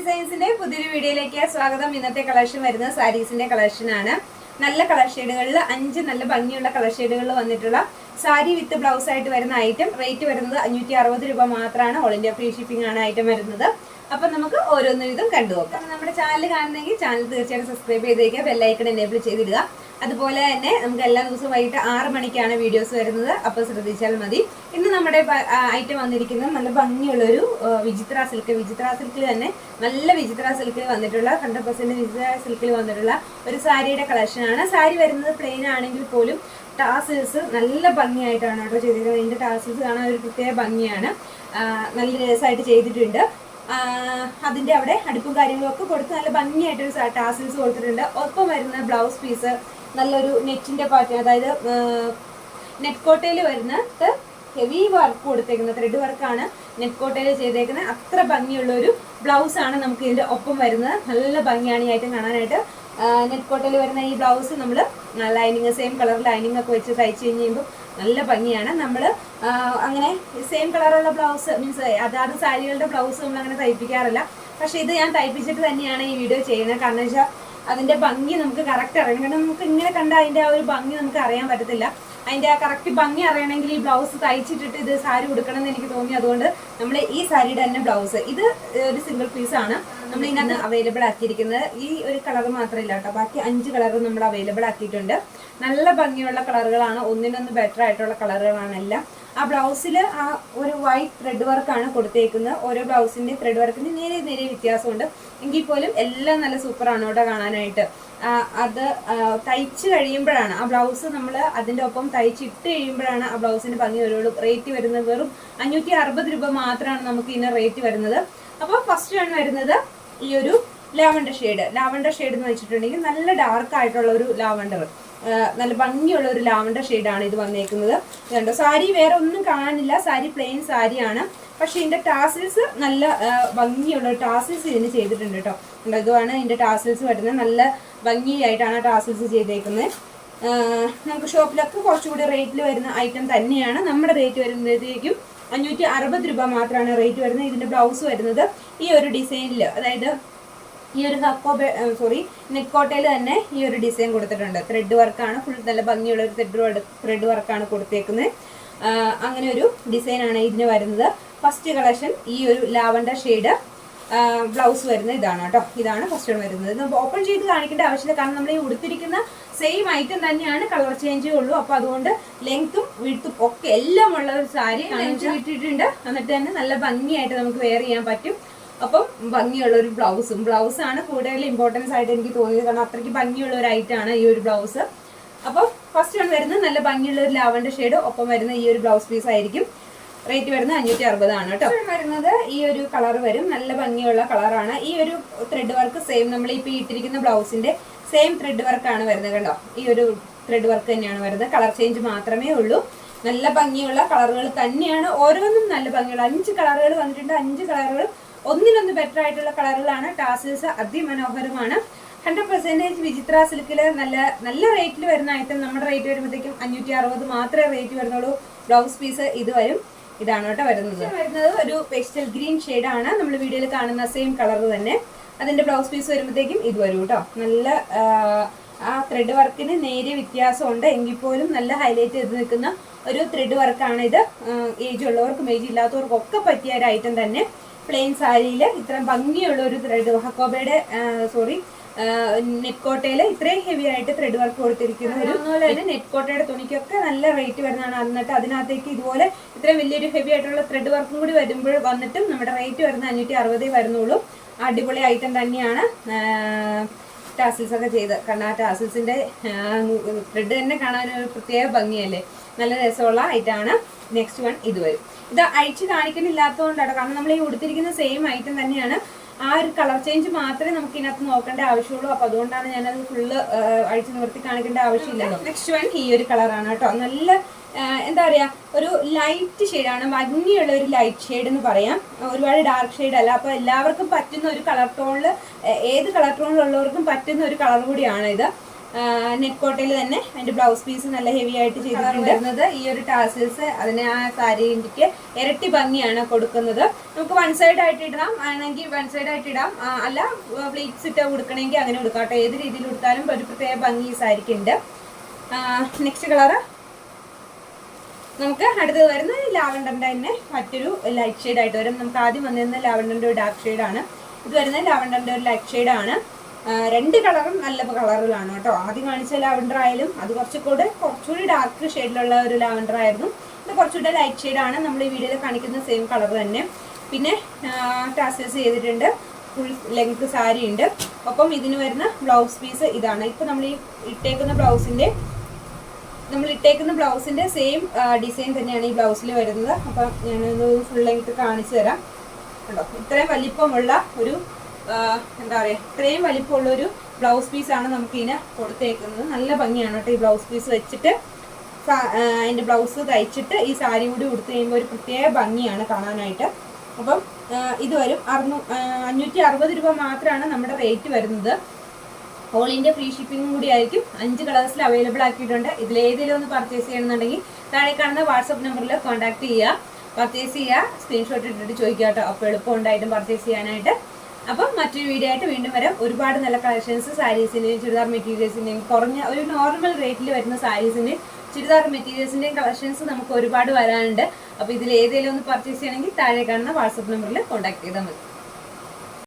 ഡിസൈൻസിന്റെ പുതിയൊരു വീഡിയോയിലേക്ക് സ്വാഗതം. ഇന്നത്തെ കളക്ഷൻ വരുന്ന സാരീസിന്റെ കളക്ഷൻ ആണ്. നല്ല കളർ ഷെയ്ഡുകളിൽ അഞ്ച് നല്ല ഭംഗിയുള്ള കളർ ഷെയ്ഡുകളിൽ വന്നിട്ടുള്ള സാരി വിത്ത് ബ്ലൗസ് ആയിട്ട് വരുന്ന ഐറ്റം റേറ്റ് വരുന്നത് അഞ്ഞൂറ്റി അറുപത് രൂപ മാത്രമാണ്. ഓൾ ഇന്ത്യ ഫ്രീ ഷിപ്പിംഗ് ആണ് ഐറ്റം വരുന്നത്. അപ്പൊ നമുക്ക് ഓരോന്നും ഇതും കണ്ടു നോക്കാം. നമ്മുടെ ചാനൽ കാണുന്നെങ്കിൽ ചാനൽ തീർച്ചയായിട്ടും സബ്സ്ക്രൈബ് ചെയ്തേക്കുക ബെല്ലൈക്കൺ എനേബിൾ ചെയ്തിടുക. അതുപോലെ തന്നെ നമുക്ക് എല്ലാ ദിവസവും വൈകിട്ട് ആറ് മണിക്കാണ് വീഡിയോസ് വരുന്നത്. അപ്പോൾ ശ്രദ്ധിച്ചാൽ മതി. ഇന്ന് നമ്മുടെ ഐറ്റം വന്നിരിക്കുന്നത് നല്ല ഭംഗിയുള്ളൊരു വിചിത്ര സിൽക്ക് വിചിത്ര സിൽക്കിൽ തന്നെ നല്ല വിചിത്ര സിൽക്കിൽ വന്നിട്ടുള്ള ഹൺഡ്രഡ് പെർസെന്റ് വിചിത്ര സിൽക്കിൽ വന്നിട്ടുള്ള ഒരു സാരിയുടെ കളക്ഷനാണ് സാരി വരുന്നത് പ്ലെയിൻ ആണെങ്കിൽ പോലും ടാസിൽസ് നല്ല ഭംഗിയായിട്ടാണ് കേട്ടോ ചെയ്തിരിക്കുന്നത്. ഇതിന്റെ ടാസിൽസ് കാണാൻ ഒരു പ്രത്യേക ഭംഗിയാണ്. നല്ല രസമായിട്ട് ചെയ്തിട്ടുണ്ട്. ആ, അതിന്റെ അവിടെ അടുപ്പും കാര്യങ്ങളും ഒക്കെ കൊടുത്ത് നല്ല ഭംഗിയായിട്ടൊരു ടാസിൽസ് കൊടുത്തിട്ടുണ്ട്. ഒപ്പം വരുന്ന ബ്ലൗസ് പീസ് നല്ലൊരു നെറ്റിന്റെ പാറ്റേൺ അതായത് നെറ്റ് കോട്ടയിൽ വരുന്നത് ഹെവി വർക്ക് കൊടുത്തേക്കുന്നത്. ത്രെഡ് വർക്കാണ് നെറ്റ് കോട്ടയിൽ ചെയ്തേക്കുന്നത്. അത്ര ഭംഗിയുള്ള ഒരു ബ്ലൗസ് ആണ് നമുക്ക് ഇതിന്റെ ഒപ്പം വരുന്നത്. നല്ല ഭംഗിയാണ് ഈ ഐറ്റം കാണാനായിട്ട്. നെറ്റ് കോട്ടയിൽ വരുന്ന ഈ ബ്ലൗസ് നമ്മൾ ലൈനിങ് സെയിം കളർ ലൈനിങ് ഒക്കെ വെച്ച് തയ്ച്ച് കഴിയുമ്പോൾ നല്ല ഭംഗിയാണ്. നമ്മൾ അങ്ങനെ സെയിം കളറുള്ള ബ്ലൗസ് മീൻസ് അതാത് സാരികളുടെ ബ്ലൗസ് നമ്മൾ അങ്ങനെ തയ്പ്പിക്കാറില്ല. പക്ഷേ ഇത് ഞാൻ തയ്പ്പിച്ചിട്ട് തന്നെയാണ് ഈ വീഡിയോ ചെയ്യുന്നത്. കാരണം വെച്ചാൽ അതിന്റെ ഭംഗി നമുക്ക് കറക്റ്റ് അറിയണം കാരണം നമുക്ക് ഇങ്ങനെ കണ്ട അതിന്റെ ആ ഒരു ഭംഗി നമുക്ക് അറിയാൻ പറ്റത്തില്ല. അതിന്റെ ആ കറക്റ്റ് ഭംഗി അറിയണമെങ്കിൽ ഈ ബ്ലൗസ് തയ്ച്ചിട്ടിട്ട് ഇത് സാരി ഉടുക്കണം എന്ന് എനിക്ക് തോന്നി. അതുകൊണ്ട് നമ്മൾ ഈ സാരിയുടെ തന്നെ ബ്ലൗസ് ഇത് ഒരു സിംഗിൾ പീസ് ആണ്. നമ്മൾ ഇതിനകത്ത് അവൈലബിൾ ആക്കിയിരിക്കുന്നത്. ഈ ഒരു കളർ മാത്രമല്ല കേട്ടോ. ബാക്കി അഞ്ച് കളർ നമ്മൾ അവൈലബിൾ ആക്കിയിട്ടുണ്ട്. നല്ല ഭംഗിയുള്ള കളറുകളാണ് ഒന്നിനൊന്ന് ബെറ്റർ ആയിട്ടുള്ള കളറുകളാണ് എല്ലാം. ആ ബ്ലൗസിൽ ആ ഒരു വൈറ്റ് ത്രെഡ് വർക്കാണ് കൊടുത്തേക്കുന്നത്. ഓരോ ബ്ലൗസിന്റെ ത്രെഡ് വർക്കിന് നേരെ നേരെ വ്യത്യാസമുണ്ട്. എങ്കിൽ പോലും എല്ലാം നല്ല സൂപ്പറാണ് കേട്ടോ കാണാനായിട്ട്. അത് തയ്ച്ചു കഴിയുമ്പോഴാണ് ആ ബ്ലൗസ് നമ്മൾ അതിന്റെ ഒപ്പം തയ്ച്ചിട്ട് കഴിയുമ്പോഴാണ് ആ ബ്ലൗസിന്റെ ഭംഗി വരുള്ളൂ. റേറ്റ് വരുന്നത് വെറും അഞ്ഞൂറ്റി അറുപത് രൂപ മാത്രമാണ് നമുക്ക് ഇതിന് റേറ്റ് വരുന്നത്. അപ്പോൾ ഫസ്റ്റ് ആണ് വരുന്നത് ഈ ഒരു ലാവണ്ടർ ഷെയ്ഡ് ലാവണ്ടർ ഷെയ്ഡ് എന്ന് വെച്ചിട്ടുണ്ടെങ്കിൽ നല്ല ഡാർക്ക് ആയിട്ടുള്ള ഒരു ലാവണ്ടർ. നല്ല ഭംഗിയുള്ള ഒരു ലാവണ്ടർ ഷെയ്ഡാണ് ഇത് വന്നേക്കുന്നത്. കണ്ടോ സാരി വേറെ ഒന്നും കാണാനില്ല. സാരി പ്ലെയിൻ സാരിയാണ്. പക്ഷെ ഇതിന്റെ ടാസിൽസ് നല്ല ഭംഗിയുള്ള ടാസിൽസ് ഇതിന് ചെയ്തിട്ടുണ്ട് കേട്ടോ. കണ്ടോ, ഇതിന്റെ ടാസിൽസ് വരുന്നത്. നല്ല ഭംഗിയായിട്ടാണ് ടാസിൽസ് ചെയ്തേക്കുന്നത്. നമുക്ക് ഷോപ്പിലൊക്കെ കുറച്ചുകൂടി റേറ്റിൽ വരുന്ന ഐറ്റം തന്നെയാണ്. നമ്മുടെ റേറ്റ് വരുമ്പോഴത്തേക്കും അഞ്ഞൂറ്റി അറുപത് രൂപ മാത്രമാണ് റേറ്റ് വരുന്നത്. ഇതിന്റെ ബ്ലൗസ് വരുന്നത് ഈ ഒരു ഡിസൈനിൽ അതായത് ഈ ഒരു ഹക്കോ സോറി നെക്കോട്ടയിൽ തന്നെ ഈ ഒരു ഡിസൈൻ കൊടുത്തിട്ടുണ്ട്. ത്രെഡ് വർക്കാണ് ഫുൾ നല്ല ഭംഗിയുള്ള ഒരു ത്രെഡ് ത്രെഡ് വർക്കാണ് കൊടുത്തേക്കുന്നത്. അങ്ങനെ ഒരു ഡിസൈനാണ് ഇതിന് വരുന്നത്. ഫസ്റ്റ് കളക്ഷൻ ഈ ഒരു ലാവണ്ടർ ഷെയ്ഡ് ബ്ലൗസ് വരുന്ന ഇതാണ് കേട്ടോ. ഇതാണ് ഫസ്റ്റ് വരുന്നത്. ഇത് ഓപ്പൺ ചെയ്ത് കാണിക്കേണ്ട ആവശ്യമില്ല. കാരണം നമ്മൾ ഈ ഉടുത്തിരിക്കുന്ന സെയിം ഐറ്റം തന്നെയാണ് കളർ ചേഞ്ചേ ഉള്ളൂ. അപ്പൊ അതുകൊണ്ട് ലെങ്ത്തും വിഴുത്തും ഒക്കെ എല്ലാം ഉള്ള ഒരു സാരി ഇട്ടിട്ടുണ്ട്. എന്നിട്ട് തന്നെ നല്ല ഭംഗിയായിട്ട് നമുക്ക് വെയർ ചെയ്യാൻ പറ്റും. അപ്പം ഭംഗിയുള്ള ഒരു ബ്ലൗസും ബ്ലൗസ് ആണ് കൂടുതൽ ഇമ്പോർട്ടൻസ് ആയിട്ട് എനിക്ക് തോന്നിയത്. കാരണം അത്രയ്ക്ക് ഭംഗിയുള്ള ഒരു ഐറ്റം ആണ് ഈ ഒരു ബ്ലൗസ് അപ്പോൾ ഫസ്റ്റ് ആണ് വരുന്നത് നല്ല ഭംഗിയുള്ള ഒരു ലാവണ്ടർ ഷെയ്ഡ് ഒപ്പം വരുന്ന ഈ ഒരു ബ്ലൗസ് പീസ് ആയിരിക്കും. റേറ്റ് വരുന്നത് അഞ്ഞൂറ്റി അറുപതാണ് കേട്ടോ വരുന്നത് ഈ ഒരു കളർ വരും. നല്ല ഭംഗിയുള്ള കളറാണ് ഈ ഒരു ത്രെഡ് വർക്ക് സെയിം നമ്മൾ ഇപ്പോൾ ഇട്ടിരിക്കുന്ന ബ്ലൗസിന്റെ സെയിം ത്രെഡ് വർക്കാണ് വരുന്നത് കേട്ടോ. ഈ ഒരു ത്രെഡ് വർക്ക് തന്നെയാണ് വരുന്നത്. കളർ ചേഞ്ച് മാത്രമേ ഉള്ളൂ. നല്ല ഭംഗിയുള്ള കളറുകൾ തന്നെയാണ്. ഓരോന്നും നല്ല ഭംഗിയുള്ള. അഞ്ച് കളറുകൾ വന്നിട്ടുണ്ട്. അഞ്ച് കളറുകൾ ഒന്നിനൊന്ന് ബെറ്റർ ആയിട്ടുള്ള കളറുകളാണ് ടാസിൽസ് അതിമനോഹരമാണ്. ഹൺഡ്രഡ് പെർസെന്റേജ് വിചിത്ര സിൽക്കിൽ നല്ല നല്ല റേറ്റിൽ വരുന്ന ഐറ്റം നമ്മുടെ റേറ്റ് വരുമ്പോഴത്തേക്കും അഞ്ഞൂറ്റി അറുപത് മാത്രമേ റേറ്റ് വരുന്നുള്ളൂ. ബ്ലൗസ് പീസ് ഇത് വരും. ഇതാണ് കേട്ടോ വരുന്നത്. വരുന്നത് ഒരു പേസ്റ്റൽ ഗ്രീൻ ആണ്. നമ്മൾ വീഡിയോയിൽ കാണുന്ന സെയിം കളർ തന്നെ. അതിന്റെ ബ്ലൗസ് പീസ് വരുമ്പോഴത്തേക്കും ഇത് വരും കേട്ടോ. നല്ല ആ, ത്രെഡ് വർക്കിന് നേരിയ വ്യത്യാസമുണ്ട്. എങ്കിൽ പോലും നല്ല ഹൈലൈറ്റ് ചെയ്ത് നിൽക്കുന്ന ഒരു ത്രെഡ് വർക്കാണ് ഇത്. ഏജ് ഉള്ളവർക്കും ഏജ് ഇല്ലാത്തവർക്കും ഒക്കെ പറ്റിയ ഒരു ഐറ്റം തന്നെ. പ്ലെയിൻ സാരിയിൽ ഇത്രയും ഭംഗിയുള്ള ഒരു ത്രെഡ് ഹക്കോബയുടെ സോറി നെറ്റ് കോട്ടയിൽ ഇത്രയും ഹെവി ആയിട്ട് ത്രെഡ് വർക്ക് കൊടുത്തിരിക്കുന്നു അതുപോലെ തന്നെ നെറ്റ്കോട്ടയുടെ തുണിക്കൊക്കെ നല്ല റേറ്റ് വരുന്നതാണ്. എന്നിട്ട് അതിനകത്തേക്ക് ഇതുപോലെ ഇത്രയും വലിയൊരു ഹെവി ആയിട്ടുള്ള ത്രെഡ് വർക്കും കൂടി വരുമ്പോൾ വന്നിട്ടും നമ്മുടെ റേറ്റ് വരുന്ന അഞ്ഞൂറ്റി അറുപതേ വരുന്നുള്ളൂ. അടിപൊളി ഐറ്റം തന്നെയാണ് ടാസിൽസ് ഒക്കെ ചെയ്ത്. കാരണം ആ ടാസിൽസിന്റെ ത്രെഡ് തന്നെ കാണാൻ ഒരു പ്രത്യേക ഭംഗിയല്ലേ? നല്ല രസമുള്ള ഐറ്റമാണ് നെക്സ്റ്റ് വൺ ഇത് വരും. ഇത് അഴിച്ച് കാണിക്കുന്നില്ലാത്തതുകൊണ്ടാണ് കാരണം നമ്മൾ ഈ ഉടുത്തിരിക്കുന്ന സെയിം ഐറ്റം തന്നെയാണ്. ആ ഒരു കളർ ചേഞ്ച് മാത്രമേ നമുക്ക് ഇതിനകത്ത് നോക്കേണ്ട ആവശ്യമുള്ളൂ. അപ്പൊ അതുകൊണ്ടാണ് ഞാനത് ഫുള്ള് അഴിച്ചു നിവർത്തി കാണിക്കേണ്ട ആവശ്യമില്ല. നെക്സ്റ്റ് വൺ ഈ ഒരു കളറാണ് കേട്ടോ. നല്ല എന്താ പറയാ ഒരു ലൈറ്റ് ഷെയ്ഡാണ് ഭംഗിയുള്ള ഒരു ലൈറ്റ് ഷെയ്ഡ് എന്ന് പറയാം. ഒരുപാട് ഡാർക്ക് ഷെയ്ഡ് അല്ല. അപ്പൊ എല്ലാവർക്കും പറ്റുന്ന ഒരു കളർ ടോണിൽ ഏത് കളർ ടോണിലുള്ളവർക്കും പറ്റുന്ന ഒരു കളർ കൂടിയാണ് ഇത് നെക്കോട്ടയിൽ തന്നെ അതിന്റെ ബ്ലൗസ് പീസ് നല്ല ഹെവി ആയിട്ട് ചെയ്തിട്ടുണ്ട്. ഈ ഒരു ടാസിൽസ് അതിന് ആ സാരിക്ക് ഇരട്ടി ഭംഗിയാണ് കൊടുക്കുന്നത്. നമുക്ക് വൺ സൈഡ് ആയിട്ട് ഇടാം. ആണെങ്കിൽ വൺ സൈഡ് ആയിട്ട് ഇടാം. അല്ല പ്ലേറ്റ്സ് ഇട്ട് കൊടുക്കണമെങ്കിൽ അങ്ങനെ കൊടുക്കാം കേട്ടോ. ഏത് രീതിയിൽ കൊടുത്താലും ഒരു പ്രത്യേക ഭംഗി ഈ സാരിക്ക് ഉണ്ട്. നെക്സ്റ്റ് കളറ് നമുക്ക് അടുത്തത് വരുന്ന ലാവണ്ടറിന്റെ തന്നെ മറ്റൊരു ലൈറ്റ് ഷെയ്ഡ് ആയിട്ട് വരും. നമുക്ക് ആദ്യം വന്നിരുന്ന ലാവണ്ടറിന്റെ ഒരു ഡാർക്ക് ഷെയ്ഡ് ആണ്. ഇത് വരുന്നത് ലാവണ്ടറിന്റെ ഒരു ലൈറ്റ് ഷെയ്ഡ് ആണ്. ആ, രണ്ട് കളറും നല്ല കളറിലാണ് കേട്ടോ. ആദ്യം കാണിച്ച ലാവൻഡർ ആയാലും അത് കുറച്ചുകൂടെ കുറച്ചുകൂടി ഡാർക്ക് ഷെയ്ഡിലുള്ള ഒരു ലാവൻഡർ ആയിരുന്നു. ഇത് കുറച്ചുകൂടെ ലൈറ്റ് ഷെയ്ഡ് ആണ് നമ്മൾ ഈ വീഡിയോയിൽ കാണിക്കുന്ന സെയിം കളർ തന്നെ. പിന്നെ ടാസൽസ് ചെയ്തിട്ടുണ്ട്. ഫുൾ ലെങ്ത് സാരി ഉണ്ട്. ഒപ്പം ഇതിന് വരുന്ന ബ്ലൗസ് പീസ് ഇതാണ്. ഇപ്പം നമ്മൾ ഈ ഇട്ടേക്കുന്ന ബ്ലൗസിന്റെ നമ്മൾ ഇട്ടേക്കുന്ന ബ്ലൗസിന്റെ സെയിം ഡിസൈൻ തന്നെയാണ് ഈ ബ്ലൗസിൽ വരുന്നത്. അപ്പം ഞാനൊന്ന് ഫുൾ ലെങ്ത് കാണിച്ചു തരാം. കണ്ടോ? ഇത്രയും വലിപ്പമുള്ള ഒരു എന്താ പറയുക ഇത്രയും വലിപ്പമുള്ള ഒരു ബ്ലൗസ് പീസാണ് ഇതിനെ കൊടുത്തേക്കുന്നത്. നല്ല ഭംഗിയാണ് കേട്ടോ ഈ ബ്ലൗസ് പീസ് വെച്ചിട്ട്. അതിന്റെ ബ്ലൗസ് തയ്ച്ചിട്ട് ഈ സാരി കൂടി കൊടുത്തു കഴിയുമ്പോൾ ഒരു പ്രത്യേക ഭംഗിയാണ് കാണാനായിട്ട്. അപ്പം ഇത് വരും അറുന്നൂ അഞ്ഞൂറ്റി അറുപത് രൂപ മാത്രമാണ് നമ്മുടെ റേറ്റ് വരുന്നത്. ഓൾ ഇന്ത്യ ഫ്രീ ഷിപ്പിംഗും കൂടി ആയിരിക്കും. അഞ്ച് കളേഴ്സിൽ അവൈലബിൾ ആക്കിയിട്ടുണ്ട്. ഇതിൽ ഏതെങ്കിലും ഒന്ന് പർച്ചേസ് ചെയ്യണമെന്നുണ്ടെങ്കിൽ താഴെ കാണുന്ന വാട്സപ്പ് നമ്പറിൽ കോൺടാക്ട് ചെയ്യുക. പർച്ചേസ് ചെയ്യുക സ്ക്രീൻഷോട്ട് ഇട്ടിട്ട് ചോദിക്കുക കേട്ടോ. അപ്പോൾ എളുപ്പം ഉണ്ടായിട്ടും പർച്ചേസ് ചെയ്യാനായിട്ട്. അപ്പം മറ്റൊരു വീഡിയോ ആയിട്ട് വീണ്ടും വരാം. ഒരുപാട് നല്ല കളക്ഷൻസ് സാരീസിന്റെയും ചുരിദാർ മെറ്റീരിയൽസിന്റെയും കുറഞ്ഞ ഒരു നോർമൽ റേറ്റിൽ വരുന്ന സാരീസിന്റെയും ചുരിദാർ മെറ്റീരിയൽസിന്റെയും കളക്ഷൻസ് നമുക്ക് ഒരുപാട് വരാനുണ്ട്. അപ്പോൾ ഇതിൽ ഏതെങ്കിലും ഒന്ന് പർച്ചേസ് ചെയ്യണമെങ്കിൽ താഴെ കാണുന്ന വാട്സപ്പ് നമ്പറിൽ കോൺടാക്ട് ചെയ്താൽ മതി.